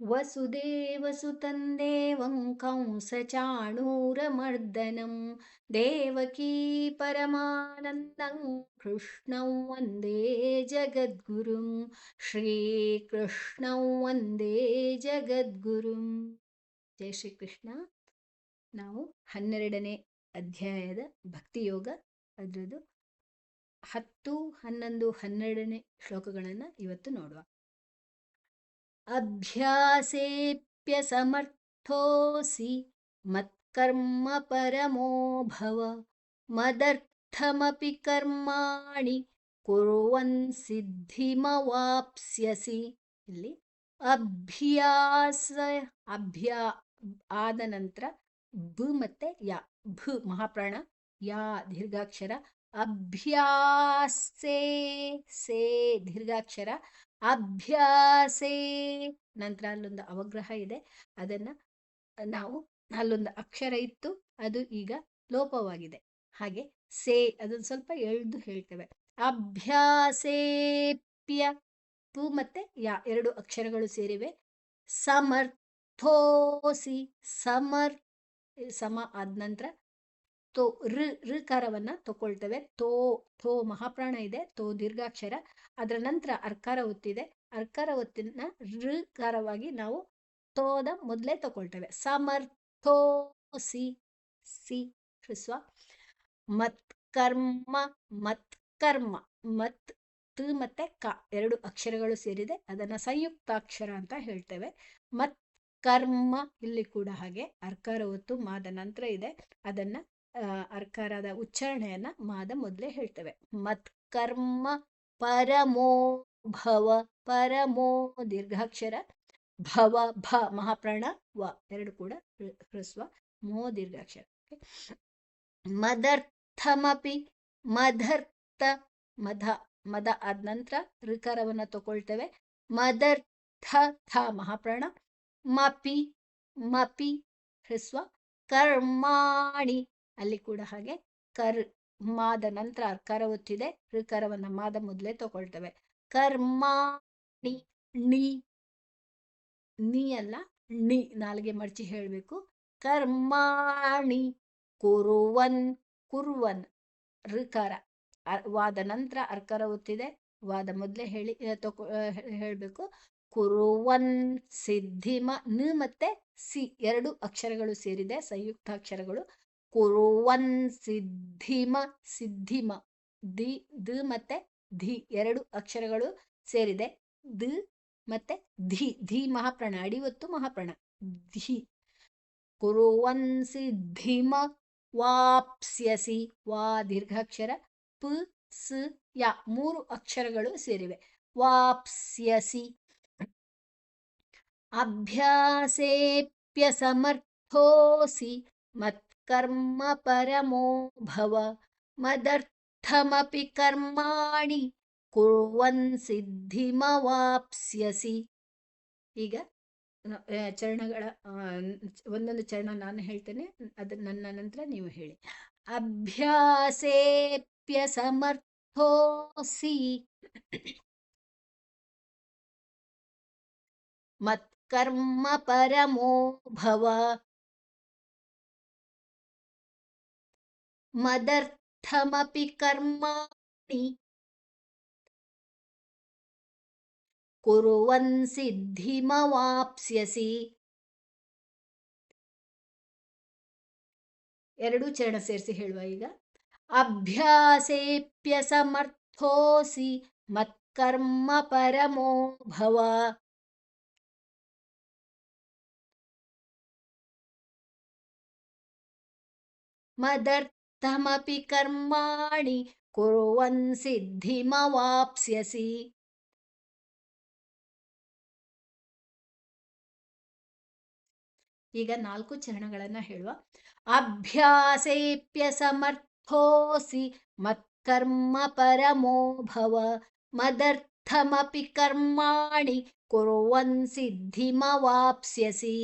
वसुदेवसुतं देवं कंसचाणूरमर्दनं देवकी परमानन्दं कृष्णं वन्दे जगद्गुरुं ಶ್ರೀಕೃಷ್ಣಂ ವಂದೇ ಜಗದ್ಗುರುಂ ಜೈ ಶ್ರೀಕೃಷ್ಣ ನಾವು ಹನ್ನೆರಡನೇ ಅಧ್ಯಾಯದ ಭಕ್ತಿಯೋಗ ಅದರದ್ದು ಹತ್ತು ಹನ್ನೊಂದು ಹನ್ನೆರಡನೇ ಶ್ಲೋಕಗಳನ್ನು ಇವತ್ತು ನೋಡುವ ಅಭ್ಯಾಸೇಪ್ಯಸಮರ್ಥೋಸಿ ಮತ್ಕರ್ಮ ಪರಮೋ ಭವ ಮದರ್ಥಮಪಿ ಕರ್ಮಾಣಿ ಕುರ್ವನ್ ಸಿದ್ಧಿಮವಾಪ್ಸ್ಯಸಿ ಇಲ್ಲಿ ಅಭ್ಯಾಸ ಅಭ್ಯಾ ಆದ ನಂತರ ಬ ಮತ್ತೆ ಯಾ ಭ ಮಹಾಪ್ರಾಣ ಯಾ ದೀರ್ಘಾಕ್ಷರ ಅಭ್ಯಾಸೇ ಸೇ ದೀರ್ಘಾಕ್ಷರ ಅಭ್ಯಾಸೇ. ನಂತರ ಅಲ್ಲೊಂದು ಅವಗ್ರಹ ಇದೆ. ಅದನ್ನ ನಾವು ಅಲ್ಲೊಂದು ಅಕ್ಷರ ಇತ್ತು ಅದು ಈಗ ಲೋಪವಾಗಿದೆ. ಹಾಗೆ ಸೇ ಅದನ್ನು ಸ್ವಲ್ಪ ಎಳ್ದು ಹೇಳ್ತೇವೆ. ಅಭ್ಯಾಸೇಪ್ಯ ಪು ಮತ್ತೆ ಯಾ ಎರಡು ಅಕ್ಷರಗಳು ಸೇರಿವೆ. ಸಮರ್ಥೋಸಿ ಸಮರ್ ಸಮ ಆದ ನಂತರ ತೋ ಋ ಋಕಾರವನ್ನ ತಗೊಳ್ತೇವೆ. ತೋ, ಥೋ ಮಹಾಪ್ರಾಣ ಇದೆ. ತೋ ದೀರ್ಘಾಕ್ಷರ. ಅದರ ನಂತರ ಅರ್ಕಾರ ಒತ್ತಿದೆ. ಅರ್ಕಾರ ಒತ್ತಿನ ಋಕಾರವಾಗಿ ನಾವು ತೋದ ಮೊದಲೇ ತಗೊಳ್ತೇವೆ. ಸಮರ್ಥೋ ಸಿ ಹ್ರಸ್ವ ಮತ್ ಕರ್ಮ ಮತ್ ಕರ್ಮ. ಮತ್ ತ ಮತ್ತೆ ಕ ಎರಡು ಅಕ್ಷರಗಳು ಸೇರಿದೆ. ಅದನ್ನ ಸಂಯುಕ್ತಾಕ್ಷರ ಅಂತ ಹೇಳ್ತೇವೆ. ಮತ್ ಕರ್ಮ ಇಲ್ಲಿ ಕೂಡ ಹಾಗೆ ಅರ್ಕಾರ ಒತ್ತು ಮಾದ ನಂತರ ಇದೆ. ಅದನ್ನ ಅರ್ಕಾರದ ಉಚ್ಚಾರಣೆಯನ್ನ ಮಾದ ಮೊದಲೇ ಹೇಳ್ತೇವೆ. ಮತ್ ಕರ್ಮ ಪರಮೋ ಭವ ಪರಮೋ ದೀರ್ಘಾಕ್ಷರ ಭವ ಭ ಮಹಾಪ್ರಾಣ ವ ಎರಡು ಕೂಡ ಹೃಸ್ವ ಮೋ ದೀರ್ಘಾಕ್ಷರ. ಮದರ್ಥಮಪಿ ಮದರ್ಥ ಮಧ ಮದ ಆದ ನಂತರ ಋಕಾರವನ್ನ ತಗೊಳ್ತೇವೆ. ಮದರ್ಥ ಥ ಮಹಾಪ್ರಾಣ ಮಪಿ ಮಪಿ ಹೃಸ್ವ ಕರ್ಮಾಣಿ ಅಲ್ಲಿ ಕೂಡ ಹಾಗೆ ಕರ್ ಮಾದ ನಂತರ ಅರ್ಕಾರ ಒತ್ತಿದೆ ಋಕಾರವನ್ನ ಮಾದ ಮೊದಲೇ ತಗೊಳ್ತೇವೆ. ಕರ್ಮಾಣಿ ಣಿ, ನೀ ಅಲ್ಲ, ಣಿ ನಾಲ್ಗೆ ಮಡಚಿ ಹೇಳಬೇಕು. ಕರ್ಮಾಣಿ ಕುರುವನ್ ಕುರುವನ್, ಋಕಾರ. ವಾದ ನಂತರ ಅರ್ಕರ ಒತ್ತಿದೆ, ವಾದ ಮೊದಲೇ ಹೇಳಿ ತಗೊ ಹೇಳಬೇಕು. ಕುರುವನ್, ಸಿದ್ಧಿಮ, ನ ಮತ್ತೆ ಸಿ ಎರಡು ಅಕ್ಷರಗಳು ಸೇರಿದೆ, ಸಂಯುಕ್ತಾಕ್ಷರಗಳು. ಕುರುವನ್ ಸಿದ್ಧಿಮ ಸಿದ್ಧಿಮ ದಿ, ದ ಮತ್ತೆ ಧಿ ಎರಡು ಅಕ್ಷರಗಳು ಸೇರಿದೆ. ದ ಮತ್ತೆ ಧಿ ಧಿ ಮಹಾಪ್ರಾಣ ಅಡಿವತ್ತು ಮಹಾಪ್ರಣ. ಧಿ ಕುರುವನ್ ಸಿದ್ಧಿಮ ವಾಪ್ಸ್ಯಸಿ, ವಾ ದೀರ್ಘಾಕ್ಷರ, ಪ, ಸ, ಯ ಮೂರು ಅಕ್ಷರಗಳು ಸೇರಿವೆ. ವಾಪ್ಸ್ಯಸಿ ಅಭ್ಯಾಸೇಪ್ಯಸಮರ್ಥೋಸಿ ಮತ್ಕರ್ಮ ಪರಮೋ ಭವ ಮದರ್ಥಮಪಿ ಕರ್ಮಾಣಿ ಕುರ್ವನ್ ಸಿದ್ಧಿಮವಾಪ್ಸ್ಯಸಿ ಈಗ ಚರಣಗಳ ಒಂದೊಂದು ಚರಣ ನಾನು ಹೇಳ್ತೇನೆ ಅದು, ನನ್ನ ನಂತರ ನೀವು ಹೇಳಿ. ಅಭ್ಯಾಸೇಪ್ಯ ಸಮರ್ಥೋಸಿ. ಮತ್ಕರ್ಮ ಪರಮೋ ಭವ. ಮದರ್ಥಮಪಿ ಕರ್ಮಾಣಿ ಕುರುವನ್ ಸಿದ್ಧಿಮವಾಪ್ಸ್ಯಸಿ ಎರಡು ಚರಣ ಸೇರಿಸಿ ಹೇಳುವ ಈಗ. ಅಭ್ಯಾಸೇಪ್ಯ ಸಮರ್ಥೋಸಿ ಮತ್ಕರ್ಮ ಪರಮೋ ಭವ। ಮದರ್ಥಮಪಿ ಕರ್ಮಾಣಿ ಕುರುವನ್ ಸಿದ್ಧಿಮವಾಪ್ಸ್ಯಸಿ ಈಗ ನಾಲ್ಕು ಚರಣಗಳನ್ನ ಹೇಳುವ. ಅಭ್ಯಾಸೇಪ್ಯ ಸಮರ್ಥೋಸಿ ಮತ್ಕರ್ಮ ಪರಮೋಭವ ಮದರ್ಥಮಪಿ ಕರ್ಮಾಣಿ ಕುರುವನ್ ಸಿದ್ಧಿಮವಾಪ್ಸ್ಯಸಿ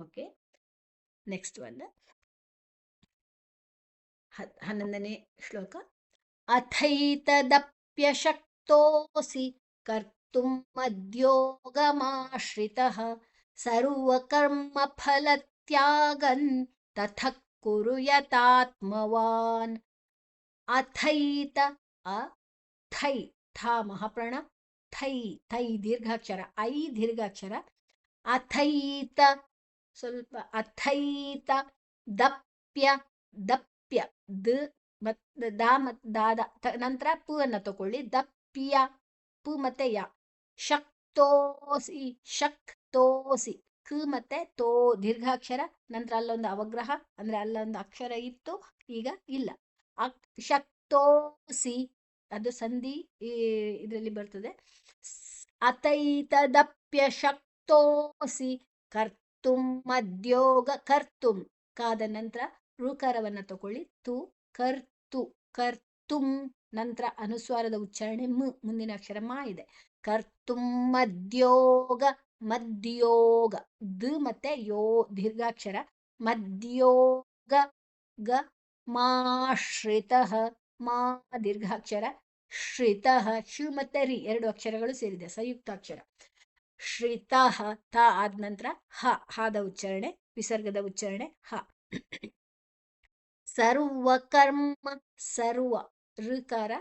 ಓಕೆ ನೆಕ್ಸ್ಟ್ ಒಂದು ಹ- ಹನ್ನೊಂದನೇ ಶ್ಲೋಕ ಅಥೈತದಪ್ಯಶಕ್ತೋಸಿ ಕರ್ತುಂ ಮದ್ಯೋಗಮಾಶ್ರಿತಃ ಸರ್ವಕರ್ಮಫಲತ್ಯಾಗನ್ ತಥ ಕುರು ಯತಾತ್ಮವಾನ್ ಅಥೈತ ಅ ಥೈ ಥಾ ಮಹಾಪ್ರಾಣ ಥೈ ಥೈ ದೀರ್ಘಾಕ್ಷರ ಐ ದೀರ್ಘಾಕ್ಷರ ಅಥೈತ ಸ್ವಲ್ಪ ಅಥೈತ ದಪ್ಯ ದಪ್ಯ ದ ಮತ್ ದ ಮತ್ ದಾದ ನಂತರ ಪು ಅನ್ನ ತಗೊಳ್ಳಿ ದಪ್ಯ ಪು ಮತ್ತೆ ಯ. ಶಕ್ತೋಸಿ ಶಕ್ತೋಸಿ. ಕ ಮತ್ತೆ ತೋ, ದೀರ್ಘಾಕ್ಷರ. ನಂತರ ಅಲ್ಲೊಂದು ಅವಗ್ರಹ, ಅಂದ್ರೆ ಅಲ್ಲೊಂದು ಅಕ್ಷರ ಇತ್ತು, ಈಗ ಇಲ್ಲ. ಅಕ್, ಶಕ್ತೋಸಿ. ಅದು ಸಂಧಿ ಇದರಲ್ಲಿ ಬರ್ತದೆ. ಸ್- ಅಥೈತದಪ್ಯ ಶಕ್ತೋಸಿ. ಕರ್ತುಂ ಮದ್ಯೋಗ ಕರ್ತುಂ. ಕಾದ ನಂತರ ಋಕಾರವನ್ನ ತಗೊಳ್ಳಿ. ತು, ಕರ್ತು, ಕರ್ತುಂ ನಂತರ ಅನುಸ್ವಾರದ ಉಚ್ಚಾರಣೆ ಮ್ ಮುಂದಿನ ಅಕ್ಷರ ಮಾ ಇದೆ. ಕರ್ತುಂ ಮದ್ಯೋಗ ಮದ್ಯೋಗ, ದ್ ಮತ್ತೆ ಯೋ ದೀರ್ಘಾಕ್ಷರ. ಮದ್ಯೋಗ, ಗ ಮಾಶ್ರಿತ, ಮಾ ದೀರ್ಘಾಕ್ಷರ. ಶ್ರಿತ ಶು ಮತ್ತೆ ರಿ ಎರಡು ಅಕ್ಷರಗಳು ಸೇರಿದೆ. ಸಂಯುಕ್ತಾಕ್ಷರ. ಶ್ರಿತಃ ತ ಆದ ನಂತರ ಹ, ಹಾದ ಉಚ್ಚಾರಣೆ, ವಿಸರ್ಗದ ಉಚ್ಚಾರಣೆ, ಹ. ಸರ್ವ ಕರ್ಮ, ಸರ್ವ ಋಕಾರ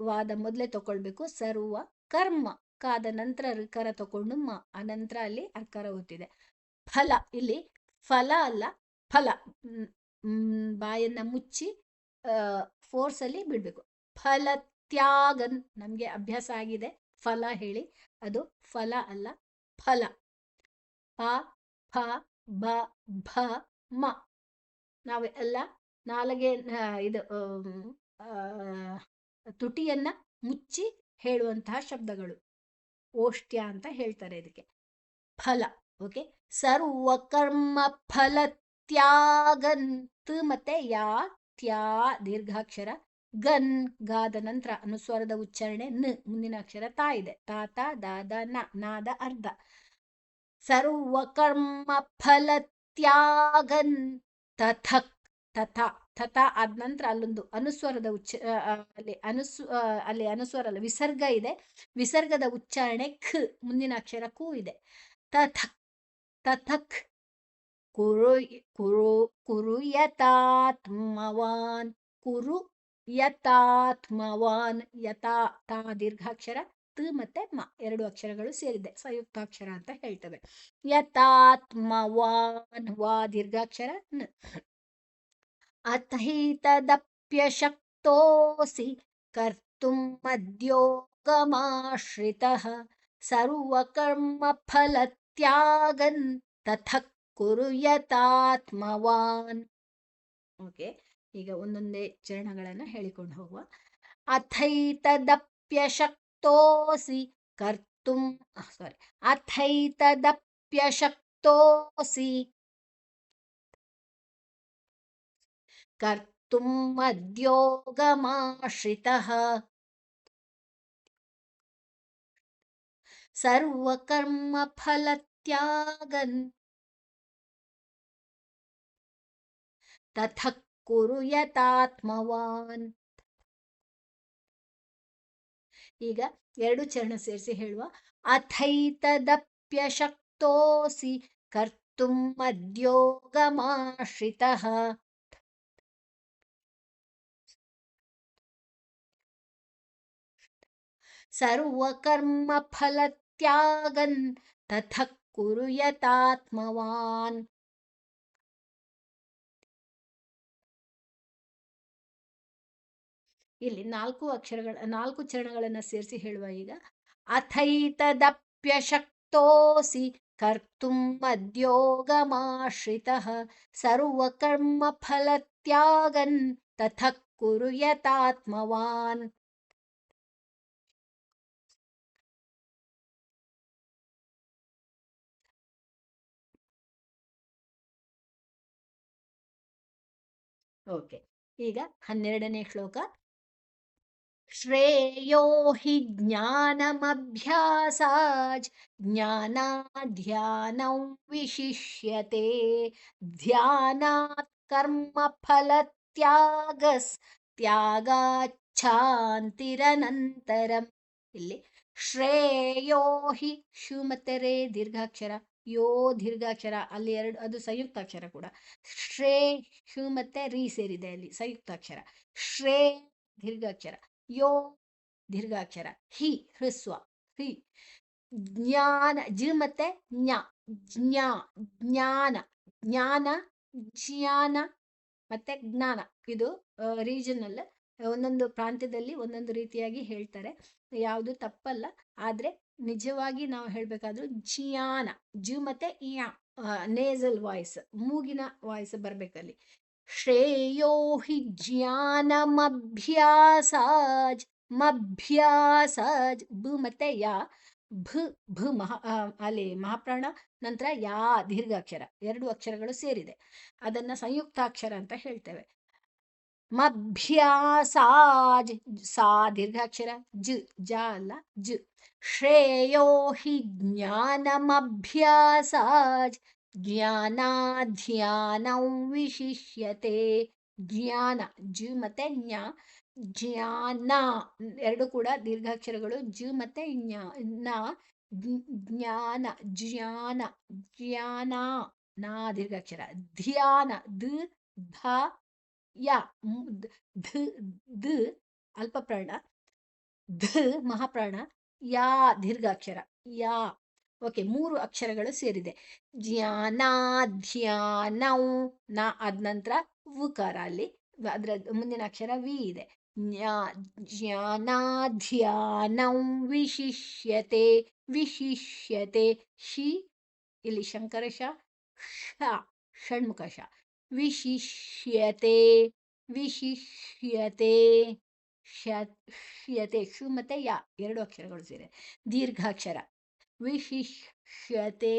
ವಾದ ಮೊದಲೇ ತಗೊಳ್ಬೇಕು ಸರ್ವ ಕರ್ಮ ಕಾದ ನಂತರ ಋಕಾರ ತಗೊಂಡು ಮ, ಅನಂತರ ಅಲ್ಲಿ ಅರ್ಕಾರ ಓದ್ತಿದೆ ಫಲ, ಇಲ್ಲಿ ಫಲ ಅಲ್ಲ, ಫಲ ಬಾಯನ್ನ ಮುಚ್ಚಿ ಫೋರ್ಸ್ ಅಲ್ಲಿ ಬಿಡ್ಬೇಕು. ಫಲ ತ್ಯಾಗನ್ ನಮ್ಗೆ ಅಭ್ಯಾಸ ಆಗಿದೆ. ಫಲ ಹೇಳಿ. ಅದು ಫಲ ಅಲ್ಲ, ಫಲ. ಪ ಫ ಬ, ಭ, ಮ. ನಾವು ಎಲ್ಲ ನಾಲಿಗೆ ಇದು ತುಟಿಯನ್ನ ಮುಚ್ಚಿ ಹೇಳುವಂತಹ ಶಬ್ದಗಳು. ಓಷ್ಟ್ಯ ಅಂತ ಹೇಳ್ತಾರೆ ಇದಕ್ಕೆ. ಫಲ, ಓಕೆ? ಸರ್ವಕರ್ಮ ಫಲ ತ್ಯಾಗಂತ್ ಮತ್ತೆ ಯಾ ತ್ಯಾ ದೀರ್ಘಾಕ್ಷರ ಗನ್ ಗಾದ ನಂತರ ಅನುಸ್ವಾರದ ಉಚ್ಚಾರಣೆ ನ, ಮುಂದಿನ ಅಕ್ಷರ ತಾ ಇದೆ. ತಾತ ದಾದ ನ ನಾದ ಅರ್ಧ. ಸರ್ವ ಕರ್ಮ ಫಲ ತ್ಯಾಗನ್ ತಥಕ್, ತಥ ತಥ ಆದ ನಂತರ ಅಲ್ಲೊಂದು ಅನುಸ್ವರದ ಉಚ್ಚ ಅಲ್ಲಿ ಅನುಸ್ ಅಲ್ಲಿ ಅನುಸ್ವರ ಅಲ್ಲ, ವಿಸರ್ಗ ಇದೆ. ವಿಸರ್ಗದ ಉಚ್ಚಾರಣೆ ಖ, ಮುಂದಿನ ಅಕ್ಷರ ಕು ಇದೆ. ತಥಕ್ ತಥಕ್. ಕುರು ಕುರು ಕುರು ಯಥಾತ್ಮವಾನ್ ಕುರು ಯತಾತ್ಮವಾನ್ ಯಥಾ, ತಾ ದೀರ್ಘಾಕ್ಷರ, ತ ಮತ್ತೆ ಮ ಎರಡು ಅಕ್ಷರಗಳು ಸೇರಿದೆ, ಸಂಯುಕ್ತಾಕ್ಷರ ಅಂತ ಹೇಳ್ತವೆ. ಯಥಾತ್ಮವಾನ್ ವಾ ದೀರ್ಘಾಕ್ಷರ ನ. ಅಥೈತದಪ್ಯಶಕ್ತೋಸಿ ಕರ್ತುಂ ಮದ್ಯೋಗಮಾಶ್ರಿತಃ ತ್ಯಾಗನ್ ತಥ ಕುರು ಯತಾತ್ಮವಾನ್ ಓಕೆ. ಈಗ ಒಂದೊಂದೇ ಚರಣಗಳನ್ನು ಹೇಳಿಕೊಂಡು ಹೋಗುವ. ಅಥೈತದಪ್ಯಶಕ್ತೋಸಿ ಕರ್ತುಂ ಸಾರಿ ಕರ್ತುಂ ಮದ್ಯೋಗಮಾಶ್ರಿತಃ. ಸರ್ವಕರ್ಮಫಲತ್ಯಾಗನ್ ತಥ ಕುರು ಯಥಾತ್ಮವಾನ್ ಈಗ ಎರಡು ಚರಣ ಸೇರಿಸಿ ಹೇಳುವ. ಅಥೈತದಪ್ಯಶಕ್ತೋಸಿ ಕರ್ತುಂ ಸರ್ವಕರ್ಮ ಫಲತ್ಯಾಗನ್ ತಥ ಕುರು ಯತಾತ್ಮವಾನ್ ಇಲ್ಲಿ ನಾಲ್ಕು ಅಕ್ಷರಗಳ, ನಾಲ್ಕು ಚರಣಗಳನ್ನ ಸೇರಿಸಿ ಹೇಳುವ ಈಗ. ಅಥೈತದಪ್ಯಶಕ್ತೋಸಿ ಕರ್ತುಂ ಸರ್ವಕರ್ಮ ಫಲತ್ಯಾಗನ್ ತಥ ಕುರು ಯತಾತ್ಮವಾನ್ ಓಕೆ. ಈಗ ಹನ್ನೆರಡನೇ ಶ್ಲೋಕ. श्रेयो हि ज्ञानमभ्यासाज् ज्ञानाध्यानं विशिष्यते ध्यानात् कर्मफलत्यागस्त्यागाच्छान्तिरनन्तरम् ಇಲ್ಲಿ ಶ್ರೇಯೋ ಹಿ ಶು ಮತ್ತೆ ರೇ ದೀರ್ಘಾಕ್ಷರ ಯೋ ದೀರ್ಘಾಕ್ಷರ ಅಲ್ಲಿ ಎರಡು ಅದು ಸಂಯುಕ್ತಾಕ್ಷರ ಕೂಡ ಶ್ರೇ ಶು ಮತ್ತೆ ರೀ ಸೇರಿದೆ ಅಲ್ಲಿ ಸಂಯುಕ್ತಾಕ್ಷರ ಶ್ರೇ ದೀರ್ಘಾಕ್ಷರ ಯೋ ದೀರ್ಘಾಕ್ಷರ. ಹಿ, ಹ್ರಸ್ವ. ಹಿ, ಜ್ಞಾನ, ಜಿ ಮತ್ತೆ ಜ್ಞಾ. ಜ್ಞಾ, ಜ್ಞಾನ. ಜ್ಞಾನ ಜ್ಞಾನ ಮತ್ತೆ ಜ್ಞಾನ. ಇದು ರೀಜನಲ್ ಒಂದೊಂದು ಪ್ರಾಂತ್ಯದಲ್ಲಿ ಒಂದೊಂದು ರೀತಿಯಾಗಿ ಹೇಳ್ತಾರೆ. ಯಾವುದು ತಪ್ಪಲ್ಲ, ಆದ್ರೆ ನಿಜವಾಗಿ ನಾವು ಹೇಳ್ಬೇಕಾದ್ರೂ ಜ್ಞಾನ. ಜು ಮತ್ತೆ ಇಯಾ ನೇಸಲ್ ವಾಯ್ಸ್ ಮೂಗಿನ ವಾಯ್ಸ್ ಬರ್ಬೇಕಲ್ಲಿ. ಶ್ರೇಯೋ ಹಿ ज्ञानमभ्यासाज् ಮಭ್ಯಾಸಾಜ್ ಬು ಮತ್ತೆ ಯಾ ಭ ಭ ಮಹಾ ಅಲ್ಲಿ ಮಹಾಪ್ರಾಣ, ನಂತರ ಯಾ, ದೀರ್ಘಾಕ್ಷರ, ಎರಡು ಅಕ್ಷರಗಳು ಸೇರಿದೆ. ಅದನ್ನ ಸಂಯುಕ್ತಾಕ್ಷರ ಅಂತ ಹೇಳ್ತೇವೆ. ಮಭ್ಯಾಸಾಜ್, ಸಾ, ದೀರ್ಘಾಕ್ಷರ, ಜ ಜ ಅಲ್ಲ, ಜ. ಶ್ರೇಯೋ ಹಿ ಜ್ಞಾನಮಭ್ಯಾಸಾಜ್ ಜ್ಞಾನಾಧ್ಯಾನಂ ವಿಶಿಷ್ಯತೆ ಜ್ಞಾನ ಜು ಮತ್ತೆ ಜ್ಞ ಜ್ಞಾನ ಎರಡು ಕೂಡ ದೀರ್ಘಾಕ್ಷರಗಳು. ಜು ಮತ್ತೆ ಜ್ಞ, ಜ್ಞಾನ ಜ್ಞಾನ ಜ್ಞಾನ, ನಾ ದೀರ್ಘಾಕ್ಷರ. ಧ್ಯಾನ, ದ, ಧ, ಯ ಧ, ದ, ಅಲ್ಪಪ್ರಾಣ, ಧ, ಮಹಾಪ್ರಾಣ, ಯಾ, ದೀರ್ಘಾಕ್ಷರ, ಯಾ. ಓಕೆ, ಮೂರು ಅಕ್ಷರಗಳು ಸೇರಿದೆ. ಜ್ಞಾನಾಧ್ಯಾನೌ ನ ಆದ ನಂತರ ಉಕಾರ ಅಲ್ಲಿ. ಅದರ ಮುಂದಿನ ಅಕ್ಷರ ವಿ ಇದೆ. ಜ್ಞಾನ ಜ್ಞಾನಾಧ್ಯಾನಂ ವಿಶಿಷ್ಯತೆ ವಿಶಿಷ್ಯತೆ, ಶಿ, ಇಲ್ಲಿ ಶಂಕರಶ ಶ ಷಣ್ಮುಖ ಶ. ವಿಶಿಷ್ಯತೆ ವಿಶಿಷ್ಯತೆ ಶ್ಯತೆ ಶು ಮತ್ತೆ ಯಾ ಎರಡು ಅಕ್ಷರಗಳು ಸೇರಿ ದೀರ್ಘಾಕ್ಷರ. ವಿಶಿಷ್ಯತೆ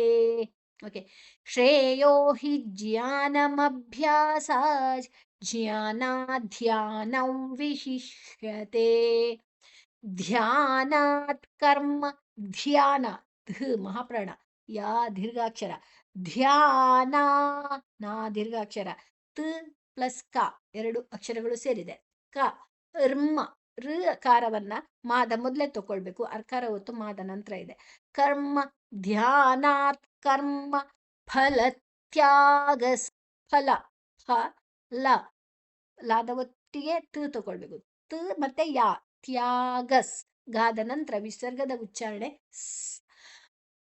ಓಕೆ ಶ್ರೇಯೋ ಹಿ ಜ್ಞಾನಮಭ್ಯಾಸ ಜ್ಞಾನಾಧ್ಯಾನಂ ವಿಶಿಷ್ಯತೆ ಧ್ಯಾನಾತ್ ಕರ್ಮ ಧ್ಯಾನ ಧ ಮಹಾಪ್ರಾಣ ಯಾ ದೀರ್ಘಾಕ್ಷರ ಧ್ಯಾನ ನಾ ದೀರ್ಘಾಕ್ಷರ ತ್ ಪ್ಲಸ್ ಕ ಎರಡು ಅಕ್ಷರಗಳು ಸೇರಿದೆ. ಕ, ರ್ಮ ಋ ಕಾರವನ್ನ ಮಾದ ಮೊದಲೇ ತಗೊಳ್ಬೇಕು ಅರ್ಕಾರ ಹೊತ್ತು ಮಾದ ನಂತರ ಇದೆ. ಕರ್ಮ ಧ್ಯಾನಾತ್ ಕರ್ಮ ಫಲ ತ್ಯಾಗ ಫಲ ಫ ಲ ಲಾದ ಒಟ್ಟಿಗೆ ತ ತಗೊಳ್ಬೇಕು ತ ಮತ್ತೆ ಯಾ ತ್ಯಾಗಸ್ ಗಾದ ನಂತರ ವಿಸರ್ಗದ ಉಚ್ಚಾರಣೆ.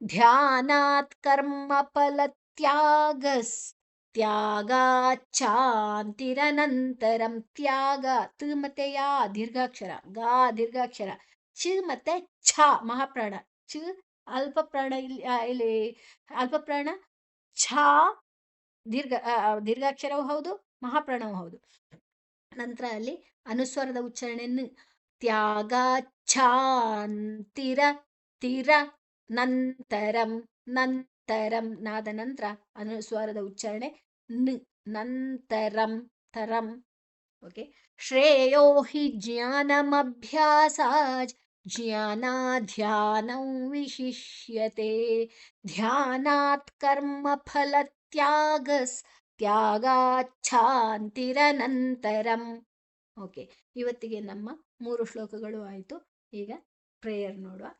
ಧ್ಯಾನಾತ್ ಕರ್ಮ ಫಲ ತ್ಯಾಗಸ್ ತ್ಯಾಗಾಚ್ಛಾಂತಿರನಂತರಂ ತ್ಯಾಗ ತ ಮತ್ತೆ ಯಾ ದೀರ್ಘಾಕ್ಷರ ಗಾ ದೀರ್ಘಾಕ್ಷರ ಚ ಮತ್ತೆ ಛ ಮಹಾಪ್ರಾಣ ಚ ಅಲ್ಪ ಪ್ರಾಣ ಇಲ್ಲಿ ಇಲ್ಲಿ ಅಲ್ಪ ಪ್ರಾಣ ಛ ದೀರ್ಘ ದೀರ್ಘಾಕ್ಷರವೂ ಹೌದು, ಮಹಾಪ್ರಾಣವೂ ಹೌದು. ನಂತರ ಅಲ್ಲಿ ಅನುಸ್ವರದ ಉಚ್ಚಾರಣೆಯನ್ನು ತ್ಯಾಗ ತ್ಯಾಗಾಚ್ಛಾಂತಿರ, ತಿರ, ನಂತರಂ ನಂತರಂ ನಾದ ನಂತರ ಅನುಸ್ವಾರದ ಉಚ್ಚಾರಣೆ ನಂತರಂ ತರಂ ಓಕೆ ಶ್ರೇಯೋ ಹಿ ಜ್ಞಾನಮಭ್ಯಾಸಾಜ್, ಜ್ಞಾನಾಧ್ಯಾನಂ ವಿಶಿಷ್ಯತೆ. ಧ್ಯಾನಾತ್ ಕರ್ಮ ಫಲ ತ್ಯಾಗಸ್, ತ್ಯಾಗಾಚ್ಛಾಂತಿರನಂತರಂ. ಓಕೆ ಇವತ್ತಿಗೆ ನಮ್ಮ ಮೂರು ಶ್ಲೋಕಗಳು ಆಯಿತು. ಈಗ ಪ್ರೇಯರ್ ನೋಡುವ.